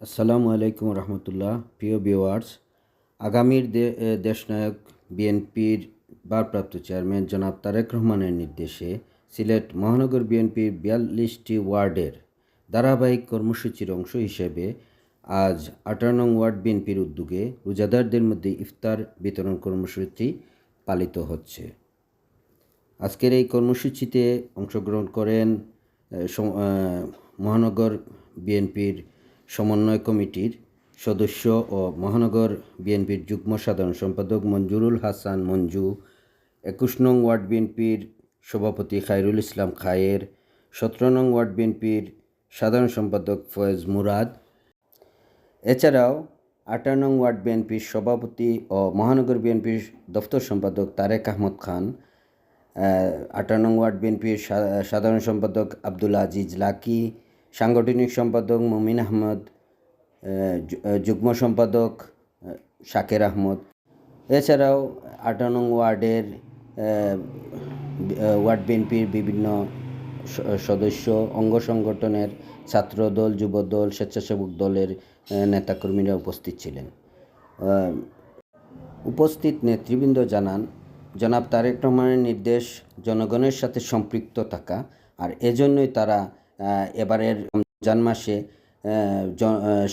আসসালামু আলাইকুম রহমতুল্লাহ, প্রিয় ভিওয়ার্স আগামীর দেশনায়ক বিএনপির ভারপ্রাপ্ত চেয়ারম্যান জনাব তারেক রহমানের নির্দেশে সিলেট মহানগর বিএনপির বিয়াল্লিশটি ওয়ার্ডের ধারাবাহিক কর্মসূচির অংশ হিসেবে আজ আঠারো নং ওয়ার্ড বিএনপির উদ্যোগে রোজাদারদের মধ্যে ইফতার বিতরণ কর্মসূচি পালিত হচ্ছে। আজকের এই কর্মসূচিতে অংশগ্রহণ করেন মহানগর বিএনপির সমন্বয় কমিটির সদস্য ও মহানগর বিএনপির যুগ্ম সাধারণ সম্পাদক মঞ্জুরুল হাসান মঞ্জু, একুশ নং ওয়ার্ড বিএনপির সভাপতি খায়রুল ইসলাম খায়ের, সতেরো নং ওয়ার্ড বিএনপির সাধারণ সম্পাদক ফয়েজ মুরাদ। এছাড়াও আঠারো নং ওয়ার্ড বিএনপির সভাপতি ও মহানগর বিএনপির দফতর সম্পাদক তারেক আহমদ খান আঠারো নং ওয়ার্ড বিএনপির সাধারণ সম্পাদক আব্দুল আজিজ লাকি সাংগঠনিক সম্পাদক মুমিন আহমদ যুগ্ম সম্পাদক শাকের আহমদ। এছাড়াও আঠারো নং ওয়ার্ডের ওয়ার্ড বিএনপির বিভিন্ন সদস্য, অঙ্গ সংগঠনের ছাত্রদল, যুবদল, স্বেচ্ছাসেবক দলের নেতাকর্মীরা উপস্থিত ছিলেন। উপস্থিত নেতৃবৃন্দ জানান, জনাব তারেক রহমানের নির্দেশ জনগণের সাথে সম্পৃক্ত থাকা আর এজন্যই তারা এবারের রমজান মাসে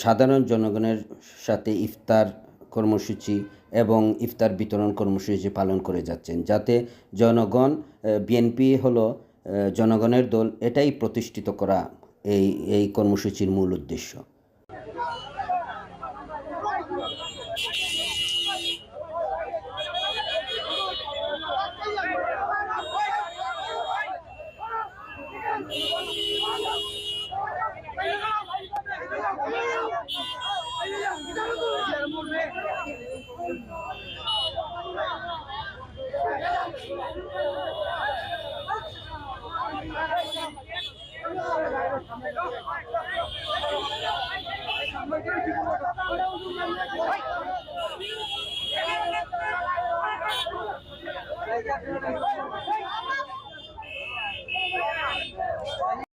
সাধারণ জনগণের সাথে ইফতার কর্মসূচি এবং ইফতার বিতরণ কর্মসূচি পালন করে যাচ্ছেন। যাতে জনগণ বিএনপি হলো জনগণের দল, এটাই প্রতিষ্ঠিত করা এই এই কর্মসূচির মূল উদ্দেশ্য। Hey!